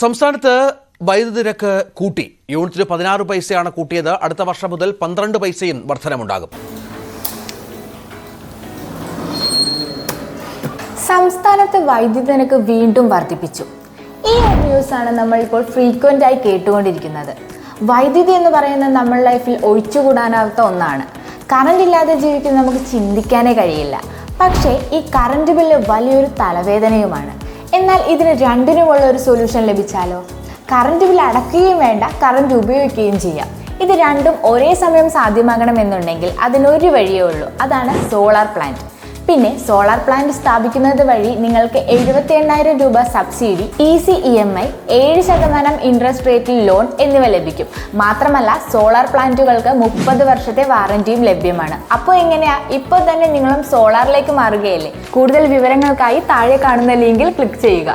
സംസ്ഥാനത്ത് വൈദ്യുതി നിരക്ക് കൂട്ടി. യൂണിറ്റിന് പതിനാറ് പൈസയാണ് കൂട്ടിയത്. അടുത്ത വർഷം മുതൽ പന്ത്രണ്ട് പൈസയും വർധനമുണ്ടാകും. സംസ്ഥാനത്ത് വൈദ്യുതി നിരക്ക് വീണ്ടും വർദ്ധിപ്പിച്ചു. ഈ ഒരു ആണ് നമ്മൾ ഇപ്പോൾ ഫ്രീക്വന്റ് ആയി കേട്ടുകൊണ്ടിരിക്കുന്നത്. വൈദ്യുതി എന്ന് പറയുന്നത് നമ്മൾ ലൈഫിൽ ഒഴിച്ചുകൂടാനാവാത്ത ഒന്നാണ്. കറണ്ട് ഇല്ലാതെ ജീവിക്കുന്ന നമുക്ക് ചിന്തിക്കാനേ കഴിയില്ല. പക്ഷേ ഈ കറണ്ട് ബില്ല് വലിയൊരു തലവേദനയുമാണ്. എന്നാൽ ഇതിന് രണ്ടിനുമുള്ള ഒരു സൊല്യൂഷൻ ലഭിച്ചാലോ? കറണ്ട് ബിൽ അടക്കുകയും വേണ്ട കറണ്ട് ഉപയോഗിക്കുകയും ചെയ്യാം. ഇത് രണ്ടും ഒരേ സമയം സാധ്യമാകണമെന്നുണ്ടെങ്കിൽ അതിനൊരു വഴിയേ ഉള്ളൂ. അതാണ് സോളാർ പ്ലാന്റ് പിന്നെ സോളാർ പ്ലാന്റ് സ്ഥാപിക്കുന്നത് വഴി നിങ്ങൾക്ക് എഴുപത്തി എണ്ണായിരം രൂപ subsidy easy E M I ഏഴ് ശതമാനം ഇൻട്രസ്റ്റ് റേറ്റിൽ ലോൺ എന്നിവ ലഭിക്കും. മാത്രമല്ല സോളാർ പ്ലാന്റുകൾക്ക് മുപ്പത് വർഷത്തെ വാറന്റിയും ലഭ്യമാണ്. അപ്പോൾ എങ്ങനെയാ? ഇപ്പോൾ തന്നെ നിങ്ങളും സോളാറിലേക്ക് മാറുകയല്ലേ? കൂടുതൽ വിവരങ്ങൾക്കായി താഴെ കാണുന്ന ലിങ്കിൽ ക്ലിക്ക് ചെയ്യുക.